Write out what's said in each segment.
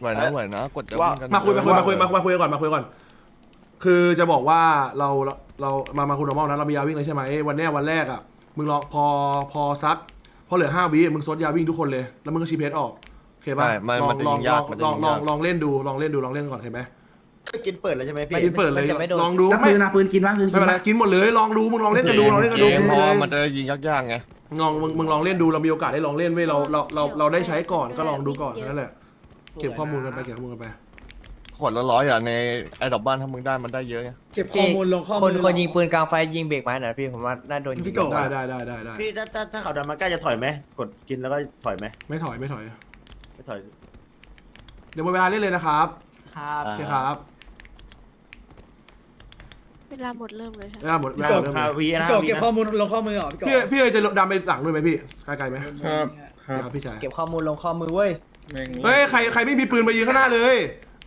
ไหวนะไหวนะกดจะว่าวิ่งกันมาคุยมาคุยเอะมาคุยมามาคุยกันก่อนมาคุยกันก่อน คือจะบอกว่าเราเราเรามามาคุณนอร์มอลนะเรามียาวิ่งเลยใช่ไหมวันเนี้ยวันแรกอะมึงลองพอพอซักพอเหลือห้าวิมึงซดยาวิ่งทุกคนเลย แล้วมึงก็ชีเพสออกโอเคป่ะไม่ไม่ลอมังนจะลอยิงงลยาอกงมันจะลองยิงลองยากลองเล่นดูลองเล่นดูลองเล่นก่อนเห็นไหมกินเปิดแล้วใช่ไหมไปพี่กินเปิดเลยมันจะไม่โดนลองดูแล้วไม่ปืนอะปืนกินวะปืนไม่กินเป็นไรวะกินหมดเลยลองดูมึงลองเล่นกันดูลองเล่นกันดูเกมกินพไปอเลย มันจะยิงยากๆไง ลองมึงมึงลองเล่นดูเรามีโอกาสได้ลองเล่นเว้ยเราเราเราเราได้ใช้ก่อนก็ลองดูก่อนนั่นแหละ เก็บข้อมูลกันไปเก็บข้อมูลกันไปขวดละร้อยอะในไอ้ดอกบ้านถ้ามึงได้มันได้เยอะไงเก็บข้อมูลลงข้อมูลคนคนยิงปืนกลางไฟยิงเบรกไม้หน่อยพี่ผมว่าน่าโดนยิงพี่โกได้ได้ได้ได้ได้พี่ถ้าถ้าถ้าเขาดันมาใกล้จะถอยไหมกดกินแล้วก็ถอยไหมไม่ถอยไม่ถอย ไม่ถอย เดี๋ยวหมดเวลาเล่นเลยนะครับครับโอเคครับเวลาหมดเริ่มเลยค่ะเวลาหมดเวพี่ลาโกหมดเริ่มคาเลยวีนะพี่โกวีเก็บนะข้อมูลลงข้อมือเหรอพี่โกพี่พี่เอ๋จะดำไปหลังด้วยไหมพี่ไกลๆไหมครับคครับรับพี่ชายเก็บข้อมูลลงข้อมือเว้ย แม่งเฮ้ยใครใครไม่มีปืนมายืนข้างหน้าเลย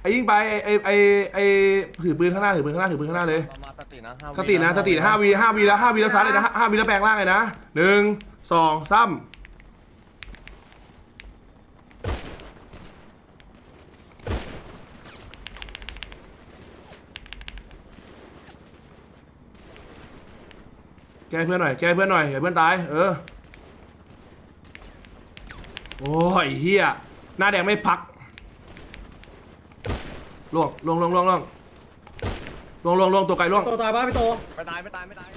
ไอ้ยิงไปไอ้ไอ้ไอ้ไอ้ถือปืนข้างหน้าถือปืนข้างหน้าถือปืนข้างหน้าเลยมาสตินะห้าสตินะสติห้าวีห้าวีแล้วห้าวีแล้วซ้ายเลยนะห้าวีแล้วแปลงร่างเลยนะหนึ่งสองสามแก้เพื่อนหน่อยแก้เพื่อนหน่อยอย่าเพื่อนตายเออโอ้ยเฮีย หน้าแดงไม่พักล่วงลงลงลงลงลงลงลงตัวไก่ล่วง โตตายป่ะพี่โตไม่ตายไม่ตายไม่ตาย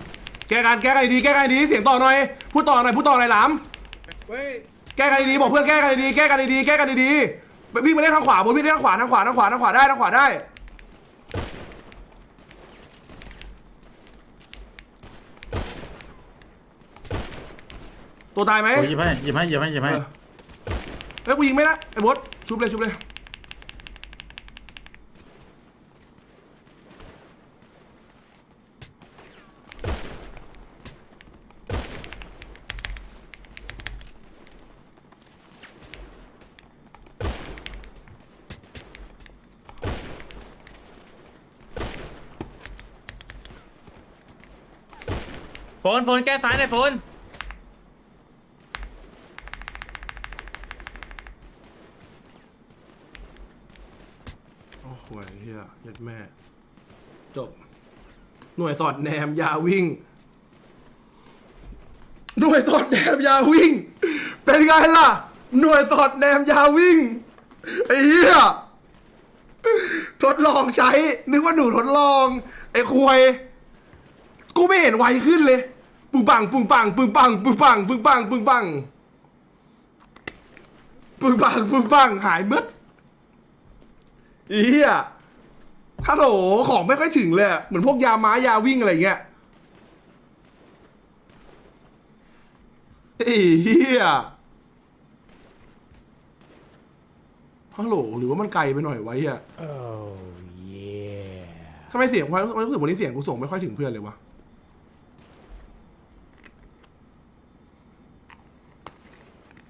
แก้กันแก้กันดีๆแก้กันดีๆเสียงต่อหน่อย พูดต่อหน่อยพูดต่อหน่อยหลาม เว้ยแก้กันดีๆบอกเพื่อนแก้กันดีๆแก้กันดีๆแก้กันดีๆไปวิ่งไปได้ทางขวาบนวิ่งได้ทางขวาทางขวาทางขวาทางขวาได้ทางขวาได้ตัวตายไหมโอ้ยหยิบให้หยิบให้หยิบให้หยิบให้เออ เฮ้ยกูยิงไม่ได้ไอ้บดชุบเลยชุบเลยโฟนโฟนแก้ซ้ายหน่อยโฟน โอ้โหเฮียยัดแม่ จบ หน่วยสอดแนมยาวิ่ง หน่วยสอดแนมยาวิ่ง เป็นไงล่ะ หน่วยสอดแนมยาวิ่งไอ้เหี้ยทดลองใช้ นึกว่าหนูทดลอง ไอ้ควย กูไม่เห็นไวขึ้นเลยปึงปังปึงปังปึงปังปึงปังปึงปังปึงปังปึ้งปังปึ้งปังหายมืด ไอ้เหี้ยฮัลโหลของไม่ค่อยถึงเลยอะเหมือนพวกยาม้ายาวิ่งอะไรเงี้ยไอ้เหี้ยฮัลโหลหรือว่ามันไกลไปหน่อยไว้อะทำไมเสียงความรู้สึกวันนี้เสียงกูส่งไม่ค่อยถึงเพื่อนเลยวะ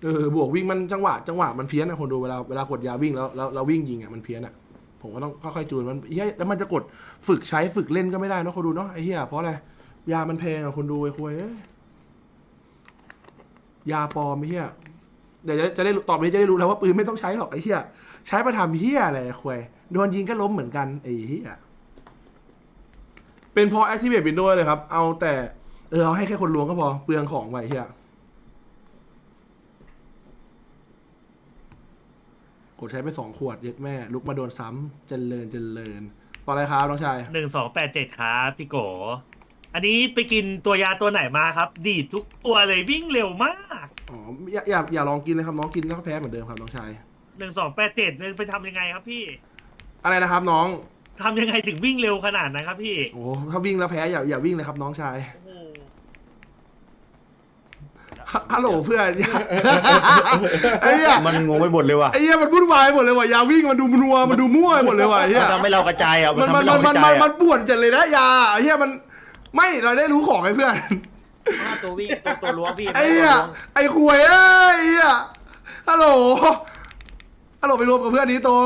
เออบวกวิ่งมันจังหวะจังหวะมันเพี้ยนนะคนดูเวลาเวลากดยาวิ่งแล้วแล้วเราวิ่งยิงอะมันเพี้ยนอะ ผมก็ต้องค่อยๆจูนมันเฮ้ยแล้วมันจะกดฝึกใช้ฝึกเล่นก็ไม่ได้เนะคนดูเนาะไอ้เหี้ยเพราะอะไรยามันแพงอะคนดูไอ้คุยยาปลอมไอ้เหี้ยเดี๋ยวจะจะได้ตอไปนี้จะได้รู้แล้วว่าปืนไม่ต้องใช้หรอกไอ้เหี้ยใช้มาทำเหี้ยอะไรไอ้คุยโดนยิงก็ล้มเหมือนกันไอ้เหี้ยเป็นเพราะ Activate Windows เลยครับ เอาแต่ เออเอาให้แค่คนล้วงก็พอ เปลืองของไว้เหี้ย กดใช้ไปสองขวดเย็ดแม่ ลุกมาโดนซ้ำเจริญเจริญต่ออะไรครับน้องชาย หนึ่งสองแปดเจ็ดครับพี่โก อันนี้ไปกินตัวยาตัวไหนมาครับ ดีดทุกตัวเลยวิ่งเร็วมากอ๋ออย่าอย่าอย่าลองกินเลยครับน้องกินแล้วก็แพ้เหมือนเดิมครับน้องชาย หนึ่งสองแปดเจ็ดไปทำยังไงครับพี่อะไรนะครับน้อง ทำยังไงถึงวิ่งเร็วขนาดนั้นครับพี่ โอ้ถ้าวิ่งแล้วแพ้อย่าอย่าวิ่งเลยครับน้องชาย โอ้โห ฮฮัลโหลเพื่อนอย่าไอ้เหี้ยมันงงไปหมดเลยว่ะไอ้เหี้ยมันวุ่นวายหมดเลยว่ะอย่าวิ่งมันดูมัวมันดูมั่วไปหมดเลยว่ะไอ้เหี้ยมันทำให้เรากระจายอะมันทำมันให้เรามันกมันระจายมัอะนป่วนจัดเลยนะอยาไอ้เหี้ยมันไม่เราได้รู้ของไอ้เพื่อนถ้าตัววิ่งตัวตัวล้วงพี่ไอ้เหี้ยไอ้ขวยเอ้ยไอ้เหี้ยฮัลโหลฮัลโหลไปรวมกับเพื่อนนี้โตว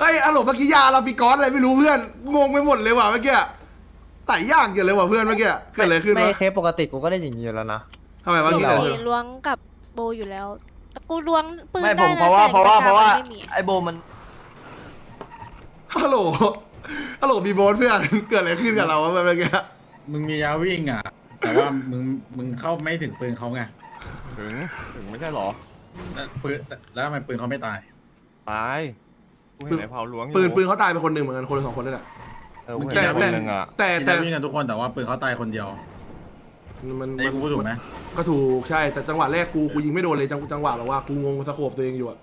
เฮ้ยฮัลโหลเมื่อกี้ยาลาฟิกอสอะไรไม่รู้เพื่อนงงไปหมดเลยว่ะเมื่อกี้ไต่ย่างเกินเลยว่ะเพื่อนเมื่อกี้เกิดอะไรขึ้นไม่วะเคสปกติกูก็ได้อย่างนี้อยู่แล้วนะ ทำไมวะปเกิดกอะไรติขึ้นล้วงกับโบอยู่แล้วกูล้วงปืนไม่ผได้มนเพราะว่าแต่เพราะว่าปกกเพราะว่ามันไม่มีไอโบมันฮัลโหล ฮัลโหลบีโบสเพื่อน เกิดอะไรขึ้นกับเราวะเมื่อกี้มึงมียาวิ่งอะ แต่ว่ามึงมึงเข้าไม่ถึงปืนเขาไงถึงถึงไม่ใช่เหรอแล้วปืนแล้วทำไมปืนเขาไม่ตาย ตายกูเห็นไอ้เผาหลวงอยู่ปืนปืนเขาตายไปคนหนึ่งเหมือนกันคนละสองคนนั่นแหละ เออกูเห็นไอ้คนหนึ่งอะแต่แต่แต่วิ่งกันทุกคนแต่ว่าปืนเขาตายคนเดียว มันไอ้กูพูดถูกไหมก็ถูกใช่แต่จังหวะแรกกูกูยิงไม่โดนเลยจังจังหวะแบบว่ากูงงสโคปตัวเองอยู่อะ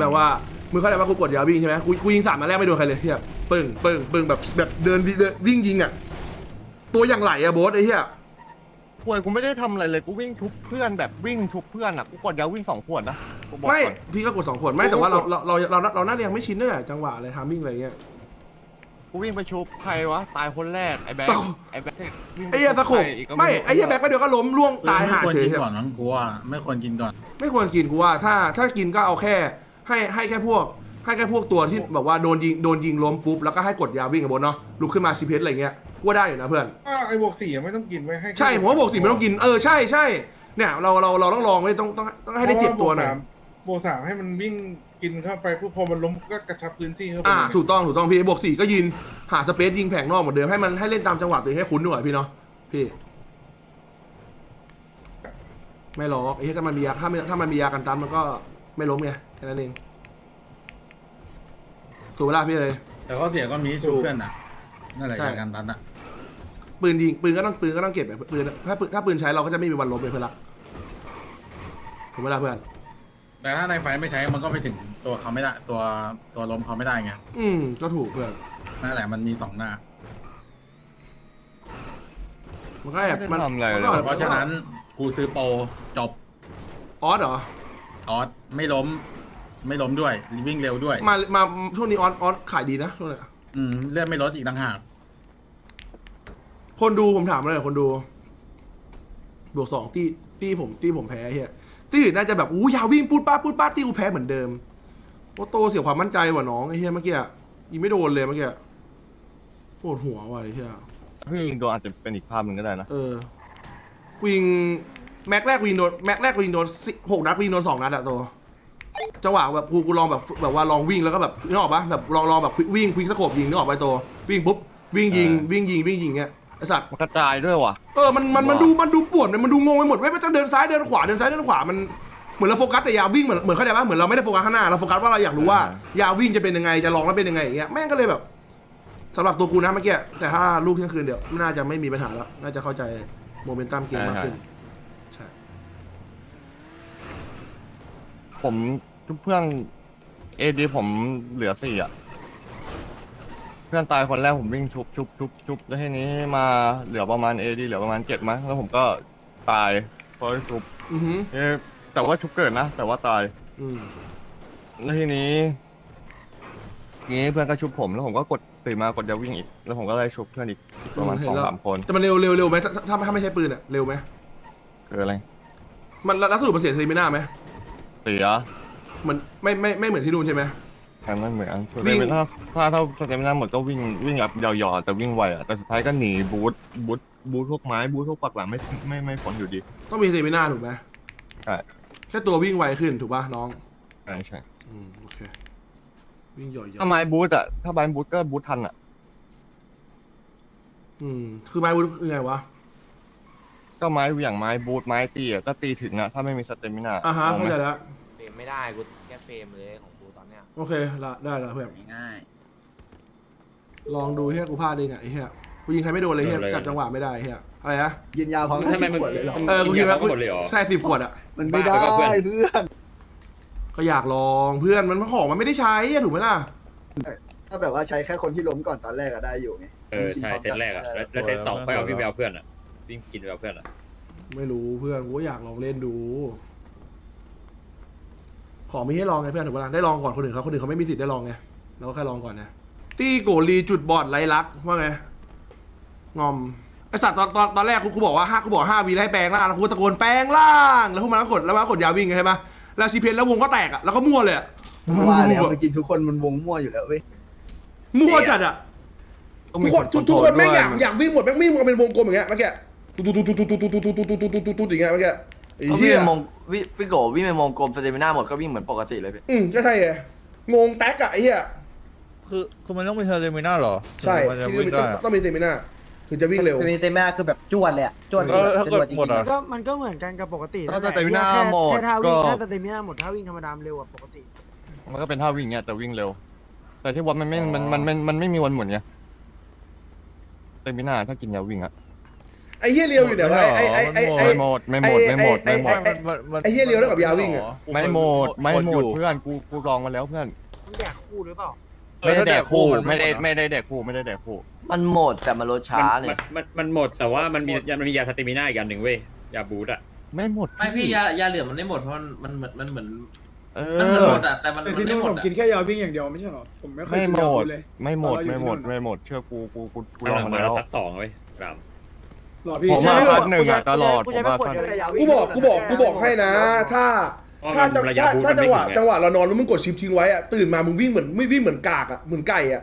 แบบว่ามึงเข้าใจว่ากูกดยาวิ่งใช่ไหมกูกูยิงสามนัดแรกไม่โดนใครเลยเฮียปึ้งปึ้งปึ้งแบบแบบเดินวิเดินวิ่งยิงอะตัวอย่างไหลอะโบสไอ้เฮียป่วยกูไม่ได้ทำอะไรเลยกูวิ่งชุบเพื่อนแบบวิ่งชุบเพื่อนอะกูกดยาวิ่งสองขวดนะกูบอกไม่ก่อน พี่ก็กดสองขวดไม่แต่ว่าเราเราเราเราเราน่าจะยังไม่ชินด้วยแหละจังหวะอะไรทามมิ่งอะไรเงี้ย กูวิ่งไปชุบใครวะ ตายคนแรก ไอ้แบ็คสโคไอ้แบ็ควิ่งปไอ้เหี้ยสโคปใครอีกก็ไม่ไอ้เหี้ยแบ็คไปเดี๋ยวก็ล้มล่วงตายหาไม่ควรเฉยกินก่อนมั้งกูว่าไม่ควรกินก่อน ไม่ควรกินกูว่าถ้าถ้ากินก็เอาแค่ ให้ให้แค่พวก ให้แค่พวกตัวที่แบบว่าโดนยิงโดนยิงล้มปุ๊บแล้วก็ให้กดยาวิ่งกับบนเนาะลุกขึ้นมาซีเพสอะไรเงี้ยกูว่าได้อยู่นะเพื่อนอ่าไอ้บวกสี่ยังไม่ต้องกินไว้ให้ใช่ผมว่าบวกสี่ไม่ต้องกินเออใช่ใช่เนี่ยเราเราเราต้องลองไว้ต้องต้องต้องให้ได้เจ็บตัวหน่อยบวกสามให้มันวิ่ง กินเข้าไปปุ๊บพอมันล้มก็กระชับพื้นที่เข้าไปอ่าเลยถูกต้องถูกต้องพี่บวกสี่ก็ยินหาสเปซยิงแผงนอกเหมือนเดิมให้มันให้เล่นตามจังหวะตัวเองให้คุ้นด้วยพี่เนาะพี่ไม่หรอกไอ้เหี้ยถ้ามันมียาถ้ามันถ้ามันมียากันตันมันก็ไม่ล้มไงแค่นั้นเองถูกเวลาพี่เลย แต่ข้อเสียก็มีชูเพื่อนอะนั่นแหละใช่อย่างการตันอะปืนยิงปืนก็ต้องปืนก็ต้องเก็บแบบปืนถ้าปืนถ้าปืนใช้เราก็จะไม่มีวันล้มเลยเพื่อนรักถูกเวลาเพื่อน แต่ถ้าในไฟไม่ใช้มันก็ไปถึงตัวเขาไม่ได้ตัวตัวล้มเขาไม่ได้ไงอืม ก็ถูกเพื่อนนั่นแหละมันมีสองหน้า มันก็แอบไม่มันได้ทำอะไรเลยมันก็เพราะฉะนั้นกูซื้อโปรจบออสเหรอ ออสไม่ล้ม ไม่ล้มด้วยวิ่งเร็วด้วย มา มา ช่วงนี้ออสออสขายดีนะช่วงเนี้ยอืมเลือดไม่ลดอีกต่างหากคนดูผมถามเลยคนดู บวกสองตีตีผมตีผมแพ้เฮีย ตีอื่นน่าจะแบบอู้ยาววิ่งปูดป้าดปูดป้าดตีกูแพ้เหมือนเดิมโอโตเสียความมั่นใจว่ะน้องไอ้เฮียเมื่อกี้อะยิงไม่โดนเลยเมื่อกี้ปวดหัวว่ะไอ้เฮียพี่ยิงโดนอาจจะเป็นอีกภาพหนึ่งก็ได้นะ เออกูยิงแม็กแรกกูยิงโดนแม็กแรกกูยิงโดนสิหกนัดกูยิงโดนสองนัดอะตัวจังหวะแบบกูกูลองแบบแบบว่าลองวิ่งแล้วก็แบบนึกออกปะแบบลองลองแบบวิ่งควิกสโคบยิงนึกออกไปตัววิ่งปุ๊บวิ่งยิงวิ่งยิงวิ่งยิงเงี้ย ไอสัตว์มันกระจายด้วยว่ะ เออมันมันมันดูมันดูปวดมันดูงงไปหมดเว้ยมันจะเดินซ้ายเดินขวาเดินซ้ายเดินขวามันเหมือนเราโฟกัสแต่ยาวิ่งเหมือนเหมือนเข้าใจปะเหมือนเราไม่ได้โฟกัสข้างหน้าเราโฟกัสว่าเราอยากรู้ว่ายาวิ่งจะเป็นยังไงจะลองแล้วเป็นยังไงอย่างเงี้ยแม่งก็เลยแบบสำหรับตัวกูนะเมื่อกี้แต่ถ้าลูกเที่ยงคืนเดี๋ยวน่าจะไม่มีปัญหาแล้วน่าจะเข้าใจโมเมนตัมเกมมากขึ้นใช่ผมทุกเพื่อนเอดีผมเหลือสี่อะเพื่อนตายคนแรกผมวิ่งชุบชุบชุบชุบแล้วทีนี้มาเหลือประมาณเอดีเหลือประมาณเจ็ดมั้งแล้วผมก็ตายเพราะชุบอือหือเอ๊ะแต่ว่าชุบเกิดนะแต่ว่าตาย อืมแล้วทีนี้นี้เพื่อนก็ชุบผมแล้วผมก็กดตื่นมากดยาวิ่งอีก แล้วผมก็ได้ชุบเพื่อนอีกอีกประมาณเห็สนองแล้วสามคนแต่มันเร็วเร็วเร็วไหมถ้าถ้าถ้าไม่ใช่ปืนอะเร็วไหมคืออะไรมันแล้วสรุปมันเสียซีไม่น่าไหมเสียเหมือนไม่ไม่ไม่เหมือนที่นู่นใช่ไหม กันไม่เหมือนสวิ่เตงมิน่าถ้าถ้าสเตมิน่าหมดก็วิ่งวิ่งแบบยาวๆแต่วิ่งไวอะแต่สุดท้ายก็หนีบูทบูทบูทพวกไม้บูทพวกปักหลังไม่ไม่ไม่ผลอยู่ดี ต้องมีซีไม่น่าถูกไหมใช่ แค่ตัววิ่งไวขึ้นถูกป่ะน้อง ใช่ใช่อืมโอเค วิ่งหย่อยๆถ้าไม้บูทอะถ้าไม้บูทก็บูททันอะ อืม คือไม้วุ้นคือไงวะ ก็ไม้อย่างไม้บูทไม้ตีอะก็ตีถึงอะถ้าไม่มีสเตมิน่าอ่าฮะเข้าใจแล้ว เฟรมไม่ได้กูแค่เฟรมเลยของกูตอนเนี้ย โอเคละได้ละเพื่อนง่ายลองดูเฮียกูพลาดเองอะไอ้เฮียกูยิงใครไม่โดนเลยเฮียจับจังหวะไม่ได้เฮียอะไรนะยินยาพร้อมกันสิบขวดเลยเหรอ เออกูยิงแล้วใช่สิบขวดอะ มันไม่ได้เพื่อนก็อยากลองเพื่อนมันของมันไม่ได้ใช้อะถูกไหมล่ะ ถ้าแบบว่าใช้แค่คนที่ล้มก่อนตอนแรกอะได้อยู่ไงเออใช่เซตแรกอะแล้วแล้วเซตสองค่อยเอาวิ่งไปเอาเพื่อนอะวิ่งกินไปเอาเพื่อนอะไม่รู้เพื่อนกูก็อยากลองเล่นดู ของมีให้ลองไงเพื่อนถูกปะล่ะได้ลองก่อนคนอื่นเขาคนอื่นเขาไม่มีสิทธิ์ได้ลองไงเราก็แค่ลองก่อนนะตี้โกลีจุดบอดไรลักษณ์ว่าไงงอมไอสัตว์ตอนตอนตอนแรกกูกูบอกว่าห้ากูบอกห้าวีให้แปลงร่างแล้วกูตะโกนแปลงร่าง แล้วพวกมันก็กดแล้วมันก็กดยาวิ่งไงใช่ปะแล้วชีเพนแล้ววงก็แตกอะแล้วก็มั่วเลยอะว่าแล้วเมื่อกี้ทุกคนมันวงมั่วอยู่แล้วเว้ยมั่วจัดอะต้องทุมีกคนทุกทุกคนด้แม่วยงอยากอยากวิ่งหมดแม่งวิ่งกันเป็นวงกลมอย่างเงี้ยเมื่อกี้ตุ๊ดตุ๊ดตุ๊ดตุ๊ดตุ๊ดตุ๊ดตุ๊ดตุ๊ดตุ๊ดตุ๊ดอย่างเงี้ยเมื่อกี้ ไอ้ก็วิ่เหี้งยเป็นมงวิพี่โกวิ่งเป็นมงกลมสเตมิน่าหมดก็วิ่งเหมือนปกติเลยพี่อืมก็ใช่ไงงงแท็กอะไอ้เหี้ยคือคือมันต้องมีเทอร์มินาหรอใช่ที่นี่ต้องต้องมีเซมิน่าถึงจะวิ่งเร็วมีเตม่าคือแบบจวดเลยอะจวดแล้วถ้าเกิดหมดอะก็มันก็เหมือนกันกับปกติถ้านั่นแหละสเตมิน่าแค่หมดแค่ท่าวิ่งก็ ถ้าสเตมิน่าหมดถ้าวิ่งธรรมดามนเร็วกว่าปกติ มันก็เป็นท่าวิ่งเงี้ยแต่วิ่งเร็ว แต่ที่ว่ามันไม่มันมันมันมันไม่มีวันหมุนไงเต็มพินาถ้ากินยาวิ่งอะ ไอ้เหี้ยเรียวอยู่ไหนวะไอ้ไอ้ไอ้ไอ้ ไม่หมดไม่หมดไม่หมดไม่หมด ไอ้ไอ้เหี้ยเรียวแล้วกับยาวิ่งอะ ไม่หมดไม่หมดเพื่อนกูกูลองมาแล้วเพื่อนมันแดกคู่หรือเปล่าไม่ได้แดกคู่ไม่ได้ไม่ได้แดกคู่ไม่ได้แดกคู่มันหมดแต่มันลดช้ามันเนี่ยมันมันหมดแต่ว่ามันมีมันมียาสเตมิน่าอีกอันหนึ่งเว้ยยาบูทอะไม่หมดไม่พี่ยายาเหลืองมันไม่หมดเพราะมันเหมือนมันเหมือนเอมันเหมือนอหมดอะแต่มันมันไม่หมดอะกินแค่ยาวิ่งอย่างเดียวไม่ใช่หรอผมไม่เคยไม่กินหมยาดวิ่งเลย ไม่หมดตอนเราอยู่ไม่หมดที่นู่นไม่หมดเชื่อกูกูกูกูหลองลังมามาแล้แล้ววซัดสองเว้ยกราม หรอพี่ผมใช่มาไหคัดหนึ่งอะตลอดกูผมใช้ว่าขวดคัดเดียวเลยกูบอกกูบอกกูบอกให้นะ ถ้าเพราะถ้ามันจังระยะถ้าบูทถ้ามันจัไม่งหวะถึงจังอะหวะเรานอนแล้วมึงกดชิปทิ้งไว้อะตื่นมามึงวิ่งเหมือนไม่วิ่งเหมือนกากอะเหมือนไก่อะ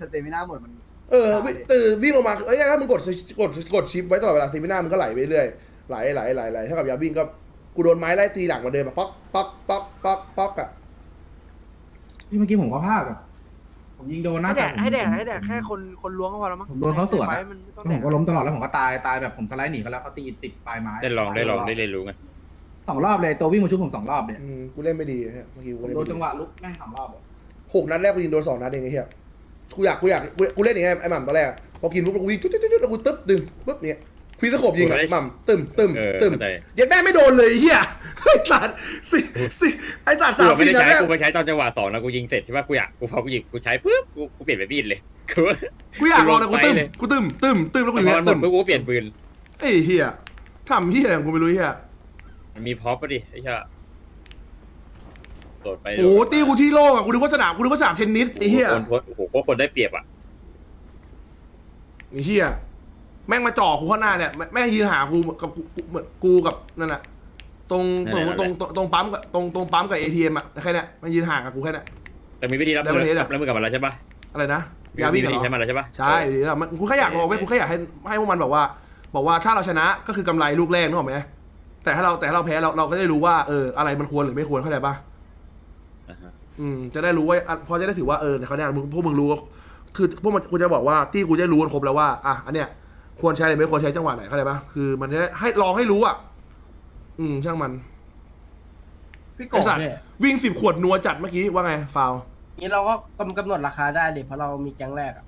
สเตมิน่าหมดมัน เออวิ่งตื่นวิ่งลงมาเอ้ยถ้ามึงกดกดกดชิปไว้ตลอดเวลาสเตมิน่ามึงก็ไหลไปเรื่อยไหลไหลไหลไหลเท่ากับยาวิ่งก็กูโดนไม้ไล่ตีหลังมาเดินแบบป๊อกป๊อกป๊อกป๊อกป๊อกอะ พี่เมื่อกี้ผมก็พลาดอะ ผมยิงโดนนะให้แดกให้แดกให้แดกแค่คนคนล้วงก็พอแล้วมั้งผมโดนเขาสวนไฟอะมันไม่ต้องแล้วแดผมกก็ล้มตลอดแล้วผมก็ตายตายแบบผมสไลด์หนีเขาแล้วเขาตีติดปลายไม้ได้ลองได้ลองได้เรียนรู้ไงสองรอบเลยตัววิ่งมาชุบผมสองรอบเนี่ยอืมกูเล่นไม่ดีฮะเมื่อกี้กูผมเล่นโดไม่นดีจังหวะลุกแม่งสองรอบอะหกนัดแรกกูยิงโดนสองนัดเองไอ้เหี้ยกูอยากกูอยากกูกูเล่นอย่างไงไอ้หม่ำตอนแรกอะพอกินปุ๊บกูวิ่งตุ๊ดตุ๊ดตุ๊ดแล้วกูตึ๊บดึงปุ๊บเนี่ย คุยตะขบยิงอะหม่ำตึมตึมเออตึมเข้าใจ เย็ดแม่ไม่โดนเลยไอ้เหี้ยไอ้สัตว์สิสิไอ้สัตว์กูสามไม่สี่ได้นัดใช้แรกกูไปใช้ตอนจังหวะสองแล้วกูยิงเสร็จใช่ป่ะกูอยากกูพอกูยิงกูใช้ปุ๊บกูกูเปลี่ยนไปบีดเลยกูกูอยากลองนะกูตึมเลยกูตึมตึมตึมแล้วพกูอยิงมันหมตึดมปุ๊บกูเปลี่ยนปืนไอ้เหี้ยทำเหี้ยอะไรของกูไม่รู้เหี้ยมันมีพร็อพปะดิไอ้เหี้ยโดดไปโอ้โหตีกูที่โล่งอะกูนึกว่าสนามกูนึกว่าสนามเทนนิสไอ้เหี้ยคนโอ้โหโคตรคนได้เปรียบอะไอ้เหี้ย แม่งมาจ่อกูข้างหน้าเนี่ย แม่แม่งยืนหากูกับกูกูเหมือนกูกับนั่นแหละตรงตรงตรงตรงตรงปั๊มกับตรงตรงปั๊มกับเอทีเอ็มอะแค่เนี้ยมันยืนห่างกับกูแค่เนี้ย แต่มีวิธีรับมืได้ประเทศออะ รับมือกับมันแล้วใช่ป่ะอะไรนะมียาวิ่งวิเหรธีอใช้มันแล้วใช่ป่ะใช่ดีแล้วมันกูแค่อยากลองไว้ยกูแค่อยากให้ให้พวกมันบอกว่า บอกว่าถ้าเราชนะก็คือกำไรลูกแรกนึกออกไหมแต่ถ้าเราแต่ถ้าเราแพ้เราเราก็ได้รู้ว่าเอออะไรมันควรหรือไม่ควรเข้าใจปะ อ่าฮะอืมจะได้รู้ว่าอะพอจะได้ถือว่าเออในเขาวเนี่ยมึงพวกมึงรู้ว่าคือพวกมันกูจะบอกว่าตี้กูจะรู้กันครบแล้วว่าอะอันเนี้ย ควรใช้หรือไม่ควรใช้จังหวะไหนเข้าใจปะคือ มันจะได้ให้ลองให้รู้อะ อืม ช่างมันพี่โกไอสัตว์วิ่งสิบขวดนัวจัดเมื่อกี้ว่าไงฟาวนี้เราก็กำกำหนดราคาได้เด็เพราะเรามีแก๊งแรกอะ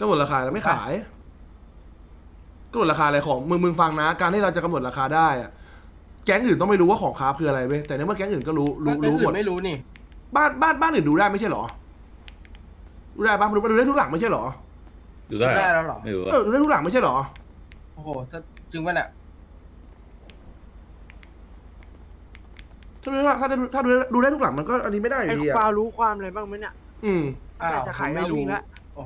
กำหนดราคาแล้วไม่ขายกำหนดราคาอะไรของมึงมึงฟังนะ การที่เราจะกำหนดราคาได้อะแก๊งอื่นต้องไม่รู้ว่าของค้าคืออะไรเว้ยแต่ในเมื่อแก๊งอื่นก็รู้รู้รู้หมด ไม่รู้นี่ บ้านบ้านบ้านอื่นดูได้ไม่ใช่เหรอ ดูได้บ้านดูดูได้ทุกหลังไม่ใช่เหรอ ดูได้ได้แล้วเหรอ ไม่รู้เออดูได้ทุกหลังไม่ใช่เหรอ โอ้โหจะจริงป่ะเนี่ยถ้าดูได้ถ้าได้ถ้าดูได้ดูได้ทุกหลังมันก็อันนี้ไม่ได้อไอ้ยู่ดีอะฟาวรู้ความอะไรบ้างไหมเนี่ย อืม อ้าวจะขายผมไม่ไม่รู้รู้ละ โอ้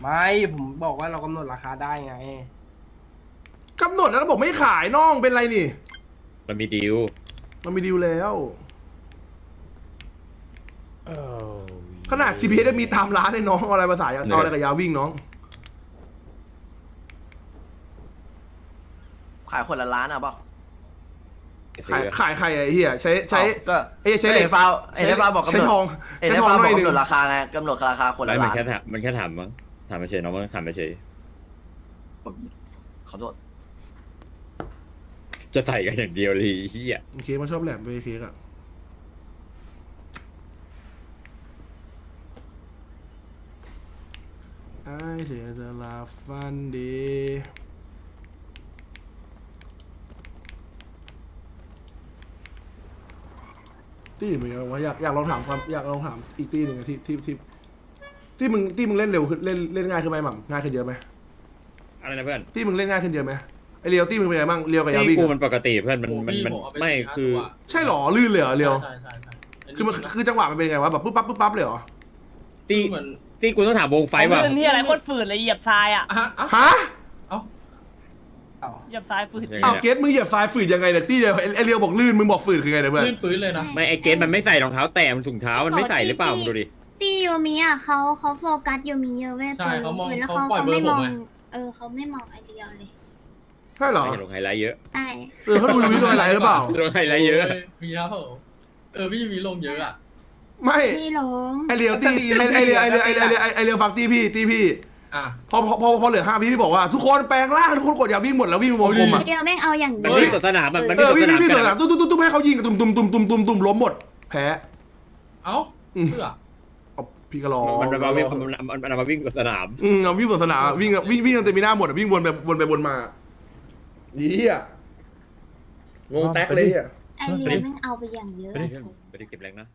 ไม่ผมบอกว่าเรากำหนดราคาได้ไง กำหนดแล้วก็บอกไม่ขายน้องเป็นไรนี่ มันมีดีลมันมีดีลแล้ว ขนาด CPS ได้มีตามร้านเลยน้องเอาอะไรภาษาเอาอะไรกับยาวิ่งน้อง ขายคนละล้านอะเปล่าขายขายใครอะไอ้เหี้ยใช้ใช้ก็เอ้ยใช้เหล็กไอ้ฟาวไอ้ฟาวบอกกำหนดใช้ทองไอ้ใช้ได้ทองฟาวหบน่ออกยหกำนึ่หงนดราคาไงกำหนดราคาคนไม่ละมันล้านแค่ถามมันแค่ถามมั้งถามไปเฉยน้องมันถามไปเฉยผมขอโทษจะใส่กันอย่างเดียวเลยไอ้เฮียเค้กมันชอบแหลมไปเค้กอะไอ้เสียจะลาฟันดี ตีมึงอยากว่าอยากอยากลองถามความอยากลองถามอีกตีหนึ่งอะที่ที่ที่ที่มึงที่มึงเล่นเร็วขึ้นเล่นเล่นง่ายขึ้นไหมหม่ำง่ายขึ้นเยอะไหมอะไรนะเพื่อนที่มึงเล่นง่ายขึ้นเยอะไหมไอเรียวที่มึงเป็นไงบ้างเรียวกับยาที่วิ่งกูอะมันปกติเพื่อนมันมันมันไม่คือ ใช่หรอลื่นเลยเหรอเรียวใช่ใช่ใช่คือมันคือจังหวะมันเป็นไงวะแบบปุ๊บปั๊บปุ๊บปั๊บเลยเหรอที่ที่กูต้องถามวงไฟว่านี่อะไรโคตรฝืดเลยเหยียบทรายอะฮะ เหยียบทรายฝืดอ้าวเกตมึงเหยียบทรายฝืดยังไงเนี่ยตี้เดียวไอเรียวบอกลื่นมึงบอกฝืดคือไงเนี่ยเพื่อนปืนเลยนะไม่ไอเกตมันไม่ใส่รองเท้าแตะมันถุงเท้ามันไม่ใส่หรือเปล่ามึงดูดิตีโยมิอะเขาเขาโฟกัสโยมิเยอะเว้ยใช่เขามองแล้วเขาเขาปล่อยเขาเบอร์ไม่มองผมไงเออเขาไม่มองไอเดียเลยใช่เหรอไม่ลงไฮไลท์เยอะใช่เออเขาดูลุยลงอะไรหรือเปล่าลงไฮไลท์เยอะมีครับผมเออพี่มีลงเยอะอะไม่พี่หลงไอเรียวตีไอไอเรียวไอเรียวไอเรียวไอเรียวไอเรียวฟังตีพี่ตีพี่ อะ พอพอพอพอเหลือห้าพี่พี่บอกว่าทุกคนแปลงร่างทุกคนกดอย่าวิ่งหมดแล้ววิ่งวงกลมอะเดียวแม่งเอาอย่างมันเดียววิ่งสวนสนามมันมันเอวิ่งอสวนวิ่งสนามวิ่งวิ่งสวนสนามตุ้มตุ้มตุ้มตุ้มให้เขายิงตุ้มตุ้มตุ้มตุ้มตุ้มตุ้มล้มหมดแพ้เอ้าอืมเพื่อเอาพี่ก็รอมันมันมาวิ่งมันมันมันมาวิ่งสวนสนาม อืมเอาวิ่งสวนสนามวิ่งวิ่งวิ่งจนเต็มมีหน้าหมดอะวิ่งวนไปวนไปวนมาเหี้ยงงแตกเลยอะไอเดียวแม่งเอาไปอย่างเยอะ ไปดิเก็บแรงนะ